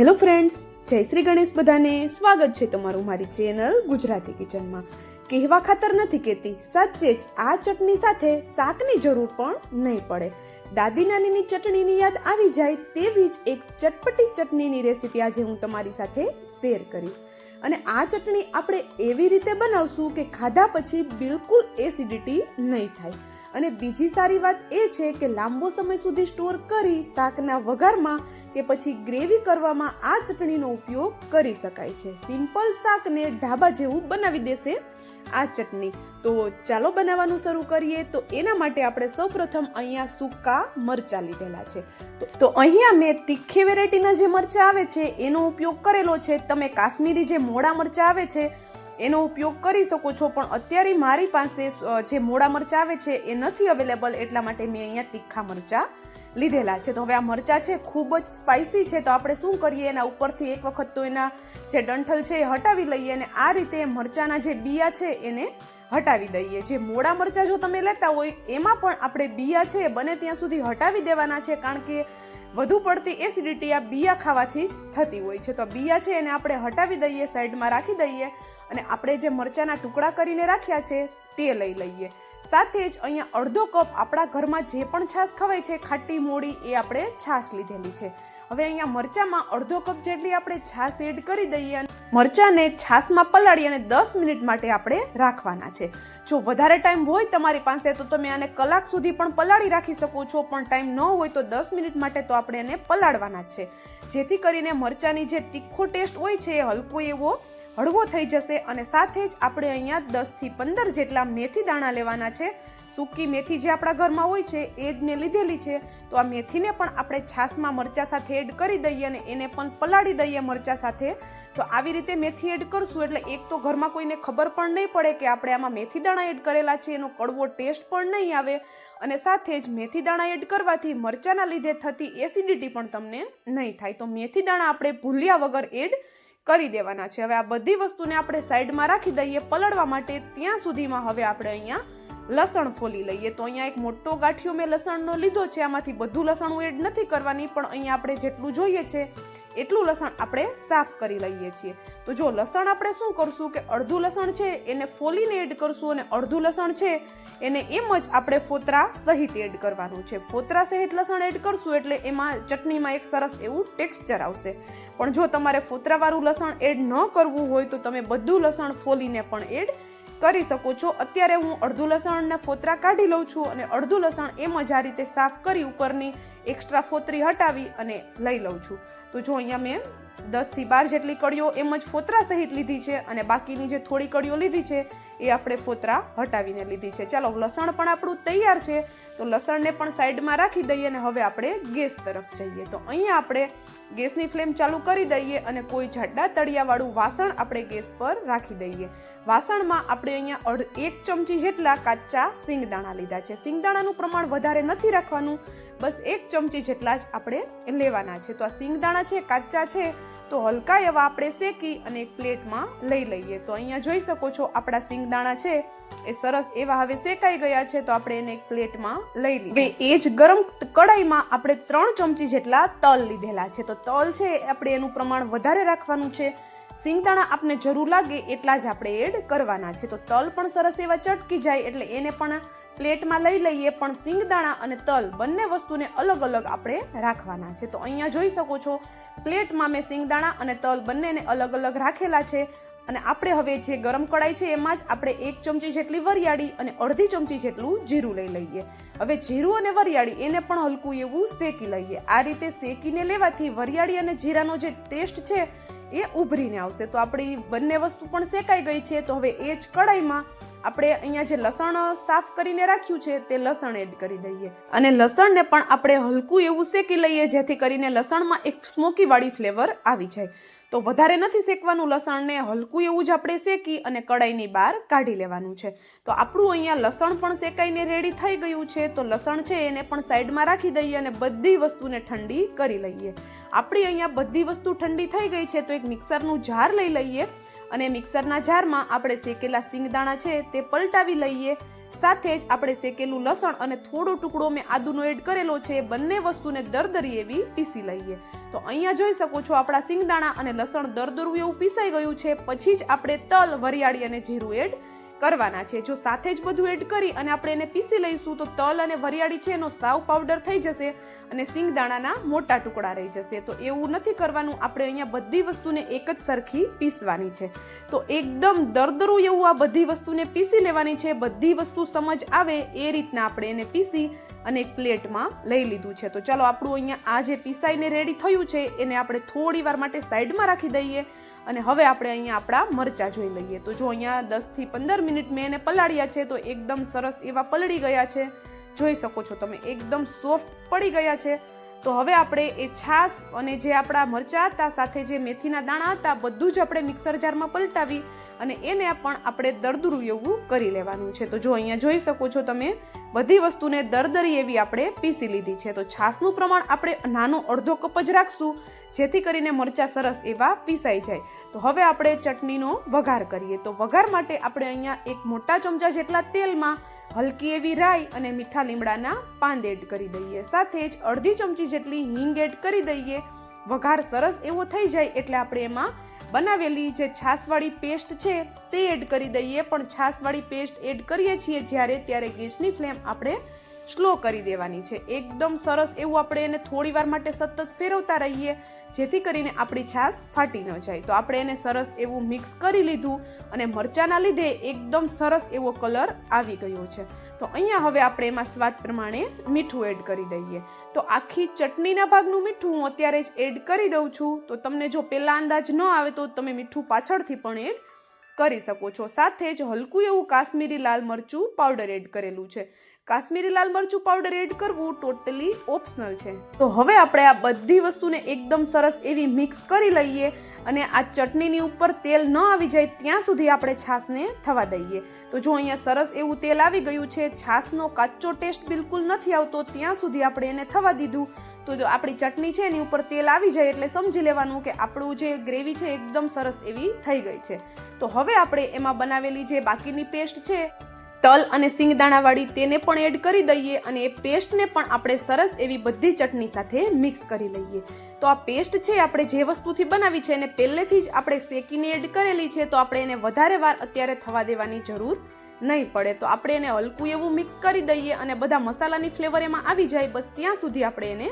Hello friends જય શ્રી ગણેશ બધાને. સ્વાગત છે તમારું મારી ચેનલ ગુજરાતી કિચનમાં. કહેવા ખાતર નથી કહેતી, સાચે જ આ ચટણી સાથે શાકની જરૂર પણ નહીં પડે. દાદી નાનીની ચટણીની યાદ આવી જાય તેવી જ એક ચટપટી ચટણીની રેસીપી આજે હું તમારી સાથે શેર કરીશ. અને આ ચટણી આપણે એવી રીતે બનાવશું કે ખાધા પછી બિલકુલ એસિડિટી નહીં થાય. અને બીજી સારી વાત એ છે કે લાંબો સમય સુધી સ્ટોર કરી શાકના વઘારમાં કે પછી ગ્રેવી કરવામાં આ ચટણીનો ઉપયોગ કરી શકાય છે. સિમ્પલ શાકને ઢાબા જેવું બનાવી દેશે આ ચટણી. તો ચાલો બનાવવાનું શરૂ કરીએ. તો એના માટે આપણે સૌપ્રથમ અહીંયા સૂકા મરચા લીધેલા છે. તો- અહીંયા મેં તીખી વેરાયટીના જે મરચા આવે છે, એનો ઉપયોગ કરેલો છે. તમે કાશ્મીરી જે મોડા મરચા આવે છે, એનો ઉપયોગ કરી શકો છો. પણ અત્યારે મારી પાસે જે મોડા મરચા આવે છે, એ નથી અવેલેબલ એટલા માટે મેં અહીંયા તીખા મરચા લીધેલા છે. તો હવે આ મરચાં છે, ખૂબ જ સ્પાઇસી છે. તો આપણે શું કરીએ? એના ઉપરથી એક વખત તો એના જે ડંઠલ છે એ હટાવી લઈએ અને આ રીતે મરચાંના જે બિયા છે એને હટાવી દઈએ. જે મોડા મરચાં જો તમે લેતા હોય, એમાં પણ આપણે બિયા છે એ બને ત્યાં સુધી હટાવી દેવાના છે, કારણ કે વધુ પડતી એસિડિટી આ બિયા ખાવાથી જ થતી હોય છે. તો બિયા છે એને આપણે હટાવી દઈએ સાઈડમાં રાખી દઈએ અને આપણે જે મરચાંના ટુકડા કરીને રાખ્યા છે, તે લઈ લઈએ. સાથે જ અહીંયા અડધો કપ આપણા ઘરમાં જે પણ છાશ ખવાય છે, ખાટી મોડી એ આપણે છાશ લીધેલી છે. હવે અહીંયા મરચામાં અડધો કપ જેટલી આપણે છાશ એડ કરી દઈએ મરચાને છાશમાં પલાળી અને દસ મિનિટ માટે આપણે રાખવાના છે. જો વધારે ટાઈમ હોય તમારી પાસે તો તમે આને કલાક સુધી પણ પલાળી રાખી શકો છો, પણ ટાઈમ ન હોય તો દસ મિનિટ માટે તો આપણે એને પલાળવાના છે. જેથી કરીને મરચાંની જે તીખો ટેસ્ટ હોય છે એ હલકો એવો હળવો થઈ જશે અને સાથે જ આપણે અહીંયા દસથી પંદર જેટલા મેથી દાણા લેવાના છે. સૂકી મેથી જે આપણા ઘરમાં હોય છે, એ જ મેં લીધેલી છે. તો આ મેથીને પણ આપણે છાશમાં મરચા સાથે એડ કરી દઈએ અને એને પણ પલાળી દઈએ મરચા સાથે. તો આવી રીતે મેથી એડ કરશું એટલે એક તો ઘરમાં કોઈને ખબર પણ નહીં પડે કે આપણે આમાં મેથી દાણા એડ કરેલા છે, એનો કડવો ટેસ્ટ પણ નહીં આવે. અને સાથે જ મેથી દાણા એડ કરવાથી મરચાના લીધે થતી એસિડિટી પણ તમને નહીં થાય. તો મેથી દાણા આપણે ભૂલ્યા વગર એડ કરી દેવાના છે. હવે આ બધી વસ્તુને આપણે સાઈડમાં રાખી દઈએ પલળવા માટે, ત્યાં સુધીમાં હવે આપણે અહીંયા લસણ ફોલી લઈએ. તો અહીંયા એક મોટો ગાંઠિયો મેં લસણનો લીધો છે. આમાંથી બધું લસણ હું એડ નથી કરવાની, પણ અહીંયા આપણે જેટલું જોઈએ છે, એટલું લસણ આપણે સાફ કરી લઈએ છીએ. તો જો લસણ આપણે શું કરશું કે અડધું લસણ છે, એને ફોલીને એડ કરશું અને અડધું લસણ છે, એને એમ જ આપણે ફોતરા સહિત એડ કરવાનું છે. ફોતરા સહિત લસણ એડ કરશું એટલે એમાં ચટણીમાં એક સરસ એવું ટેક્સચર આવશે. પણ જો તમારે ફોતરાવાળું લસણ એડ ન કરવું હોય તો તમે બધું લસણ ફોલીને પણ એડ કરી શકો છો. અત્યારે હું અડધું લસણના ફોતરા કાઢી લઉં છું અને અડધું લસણ એમ જ આ રીતે સાફ કરી ઉપરની એક્સ્ટ્રા ફોતરી હટાવી અને લઈ લઉં છું. તો જો અહીંયા મેં દસથી બાર જેટલી કળીઓ એમ જ ફોતરા સહિત લીધી છે અને બાકીની જે થોડી કળીઓ લીધી છે એ આપણે ફોતરા હટાવીને લીધી છે. ચાલો, લસણ પણ આપણું તૈયાર છે. તો લસણને પણ સાઈડમાં રાખી દઈએ અને હવે આપણે ગેસ તરફ જઈએ. તો અહીંયા આપણે ગેસની ફ્લેમ ચાલુ કરી દઈએ અને કોઈ જાડા તળિયાવાળું વાસણ આપણે ગેસ પર રાખી દઈએ. વાસણમાં આપણે અહીંયા અડ એક ચમચી જેટલા કાચા સિંગદાણા લીધા છે. સિંગદાણાનું પ્રમાણ વધારે નથી રાખવાનું. બસ એક ચમચી જેટલા જ આપણે લેવાના છે. તો આ સિંગદાણા છે, કાચા છે, તો હલકા એવા આપણે શેકી અને એક પ્લેટમાં લઈ લઈએ. તો અહીંયા જોઈ શકો છો, આપણા સિંગદાણા છે, એ સરસ એવા હવે શેકાઈ ગયા છે, તો આપણે એને એક પ્લેટમાં લઈ લઈએ. એ જ ગરમ કડાઈમાં આપણે ત્રણ ચમચી જેટલા તલ લીધેલા છે. તો તલ છે આપણે એનું પ્રમાણ વધારે રાખવાનું છે. સિંગદાણા આપને જરૂર લાગે એટલા જ આપણે એડ કરવાના છે. તો તલ પણ સરસ એવા ચટકી જાય એટલે એને પણ પ્લેટમાં લઈ લઈએ, પણ સિંગદાણા અને તલ બંને વસ્તુને અલગ અલગ આપણે રાખવાના છે. તો અહીંયા જોઈ શકો છો, પ્લેટમાં મેં સિંગદાણા અને તલ બંનેને અલગ અલગ રાખેલા છે. અને આપણે હવે જે ગરમ કડાઈ છે એમાં જ આપણે એક ચમચી જેટલી વરિયાળી અને અડધી ચમચી જેટલું જીરું લઈ લઈએ. હવે જીરું અને વરિયાળી એને પણ હલકું એવું શેકી લઈએ. આ રીતે શેકીને લેવાથી વરિયાળી અને જીરાનો જે ટેસ્ટ છે એ ઉભરીને આવશે. તો આપણી બંને વસ્તુ પણ શેકાઈ ગઈ છે. તો હવે એ જ કડાઈમાં આપણે અહીંયા જે લસણ સાફ કરીને રાખ્યું છે, તે લસણ એડ કરી દઈએ. અને લસણને પણ આપણે હલકું એવું શેકી લઈએ, જેથી કરીને લસણમાં એક સ્મોકીવાળી ફ્લેવર આવી જાય. તો વધારે નથી શેકવાનું લસણને, હલકું એવું જ આપણે શેકી અને કડાઈની બહાર કાઢી લેવાનું છે. તો આપણું અહીંયા લસણ પણ શેકાઈને રેડી થઈ ગયું છે, તો લસણ છે એને પણ સાઈડમાં રાખી દઈએ અને બધી વસ્તુને ઠંડી કરી લઈએ. આપણી અહીંયા બધી વસ્તુ ઠંડી થઈ ગઈ છે, તો એક મિક્સરનું જાર લઈ લઈએ. અને મિક્સરના જારમાં આપણે શેકેલા સિંગદાણા છે તે પલટાવી લઈએ. સાથે જ આપણે શેકેલું લસણ અને થોડો ટુકડો મેં આદુનો એડ કરેલો છે બંને વસ્તુને દરદરી એવી પીસી લઈએ. તો અહીંયા જોઈ શકો છો આપણા સિંગદાણા અને લસણ દરદરું એવું પીસાઈ ગયું છે. પછી જ આપણે તલ, વરિયાળી અને જીરું એડ કરવાના છે. જો સાથે જ બધું એડ કરી અને આપણે એને પીસી લઈશું, તો તલ અને વરિયાળી છે એનો સાવ પાવડર થઈ જશે અને સિંગદાણાના મોટા ટુકડા રહી જશે. તો એવું નથી કરવાનું, આપણે અહીંયા બધી વસ્તુને એક જ સરખી પીસવાની છે. તો એકદમ દરદરું એવું આ બધી વસ્તુને પીસી લેવાની છે. બધી વસ્તુ સમજ આવે એ રીતના આપણે એને પીસી અને એક પ્લેટમાં લઈ લીધું છે. તો ચાલો આપણું અહીંયા આ જે પીસાઈને રેડી થયું છે, એને આપણે થોડી વાર માટે સાઈડમાં રાખી દઈએ. અને હવે આપણે અહીંયા આપણા મરચાં જોઈ લઈએ. તો જો અહીંયા દસથી પંદર મિનિટ મેં એને પલાળ્યા છે, તો એકદમ સરસ એવા પલળી ગયા છે. જોઈ શકો છો તમે, એકદમ સોફ્ટ પડી ગયા છે. તો હવે આપણે એ છાશ અને જે આપણા મરચાં હતા, સાથે જે મેથીના દાણા હતા, બધું જ આપણે મિક્સર જારમાં પલટાવી અને એને પણ આપણે દરદરું એવું કરી લેવાનું છે. તો જો અહીંયા જોઈ શકો છો તમે, બધી વસ્તુને દરદરી એવી આપણે પીસી લીધી છે. તો છાશનું પ્રમાણ આપણે નાનો અડધો કપ જ રાખશું. જેથી કરીને મરચાં સરસ એવા પીસાઈ જાય. તો હવે આપણે ચટણીનો વઘાર કરીએ. તો વઘાર માટે આપણે અહીંયા એક મોટા ચમચા જેટલા તેલમાં હલકી એવી રાઈ અને મીઠા લીમડાના પાંદ એડ કરી દઈએ. સાથે જ અડધી ચમચી જેટલી હિંગ એડ કરી દઈએ. વઘાર સરસ એવો થઈ જાય એટલે આપણે એમાં બનાવેલી જે છાશવાળી પેસ્ટ છે તે એડ કરી દઈએ. પણ છાશવાળી પેસ્ટ એડ કરીએ છીએ જ્યારે ત્યારે ગેસની ફ્લેમ આપણે સ્લો કરી દેવાની છે. એકદમ સરસ એવું આપણે એને થોડી વાર માટે સતત ફેરવતા રહીએ, જેથી કરીને આપણી છાશ ફાટી ન જાય. તો આપણે એને સરસ એવું મિક્સ કરી લીધું અને મરચાના લીધે એકદમ સરસ એવો કલર આવી ગયો છે. તો અહીંયા હવે આપણે એમાં સ્વાદ પ્રમાણે મીઠું એડ કરી દઈએ. તો આખી ચટણીના ભાગનું મીઠું હું અત્યારે જ એડ કરી દઉં છું. તો તમને જો પહેલાં અંદાજ ન આવે તો તમે મીઠું પાછળથી પણ એડ કરી શકો છો. સાથે જ હલકું એવું કાશ્મીરી લાલ મરચું પાવડર એડ કરેલું છે. કાશ્મીરી લાલ મરચું પાવડર એડ કરવું ટોટલી ઓપ્શનલ છે. તો હવે આપણે આ બધી વસ્તુને એકદમ સરસ એવી મિક્સ કરી લઈએ અને આ ચટણીની ઉપર તેલ ન આવી જાય ત્યાં સુધી આપણે છાશને થવા દઈએ. તો જો અહીંયા સરસ એવું તેલ આવી ગયું છે, છાશનો કાચો ટેસ્ટ બિલકુલ નથી આવતો, ત્યાં સુધી આપણે એને થવા દીધું. તો જો આપણી ચટણી છે એની ઉપર તેલ આવી જાય એટલે સમજી લેવાનું કે આપણું જે ગ્રેવી છે એકદમ સરસ એવી થઈ ગઈ છે. તો હવે આપણે એમાં બનાવેલી જે બાકીની પેસ્ટ છે તલ અને સિંગદાણાવાળી તેને પણ એડ કરી દઈએ અને એ પેસ્ટને પણ આપણે સરસ એવી બધી ચટણી સાથે મિક્સ કરી લઈએ. તો આ પેસ્ટ છે આપણે જે વસ્તુથી બનાવી છે એને પહેલેથી જ આપણે શેકીને એડ કરેલી છે તો આપણે એને વધારે વાર અત્યારે થવા દેવાની જરૂર નહીં પડે. તો આપણે એને હલકું એવું મિક્સ કરી દઈએ અને બધા મસાલાની ફ્લેવર એમાં આવી જાય બસ ત્યાં સુધી આપણે એને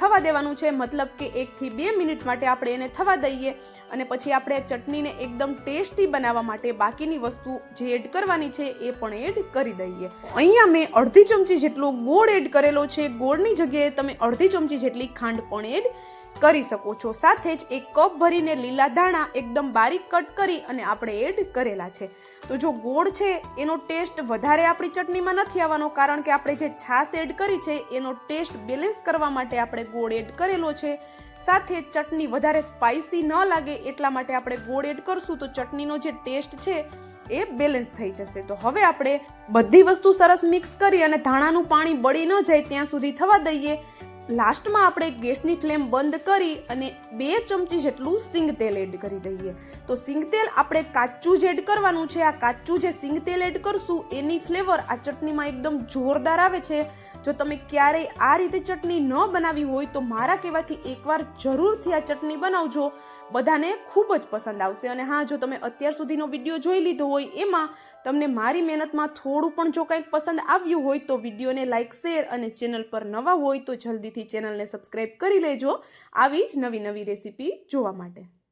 થવા દેવાનું છે. મતલબ કે એકથી બે મિનિટ માટે આપણે એને થવા દઈએ અને પછી આપણે ચટણીને એકદમ ટેસ્ટી બનાવવા માટે બાકીની વસ્તુ જે એડ કરવાની છે એ પણ એડ કરી દઈએ. અહીંયા મેં અડધી ચમચી જેટલો ગોળ એડ કરેલો છે. ગોળની જગ્યાએ તમે અડધી ચમચી જેટલી ખાંડ પણ એડ કરી શકો છો. સાથે જ એક કપ ભરીને લીલા ધાણા એકદમ બારીક કટ કરી અને આપણે એડ કરેલા છે. તો જો ગોળ છે, એનો ટેસ્ટ વધારે આપણી ચટણીમાં નથી આવવાનો, કારણ કે આપણે જે છાશ એડ કરી છે, એનો ટેસ્ટ બેલેન્સ કરવા માટે આપણે ગોળ એડ કરેલો છે. સાથે ચટણી વધારે સ્પાઇસી ન લાગે એટલા માટે આપણે ગોળ એડ કરશું તો ચટણીનો જે ટેસ્ટ છે, એ બેલેન્સ થઈ જશે. તો હવે આપણે બધી વસ્તુ સરસ મિક્સ કરી અને ધાણાનું પાણી બળી ન જાય ત્યાં સુધી થવા દઈએ. લાસ્ટમાં આપણે ગેસની ફ્લેમ બંધ કરી અને બે ચમચી જેટલું સિંગ તેલ એડ કરી દઈએ. તો સિંગ તેલ આપણે કાચું જ એડ કરવાનું છે. આ કાચું જે સિંગ તેલ એડ કરશું, એની ફ્લેવર આ ચટણીમાં એકદમ જોરદાર આવે છે. જો તમે ક્યારેય આ રીતે ચટણી ન બનાવી હોય તો મારા કહેવાથી એકવાર જરૂરથી આ ચટણી બનાવજો. બધાને ખૂબ જ પસંદ આવશે. અને હા, જો તમે અત્યાર સુધીનો વીડિયો જોઈ લીધો હોય, એમાં તમને મારી મહેનતમાં થોડું પણ જો કંઈક પસંદ આવ્યું હોય, તો વિડીયોને લાઇક શેર અને ચેનલ પર નવા હોય, તો જલ્દીથી ચેનલને સબસ્ક્રાઈબ કરી લેજો. આવી જ નવી નવી રેસીપી જોવા માટે.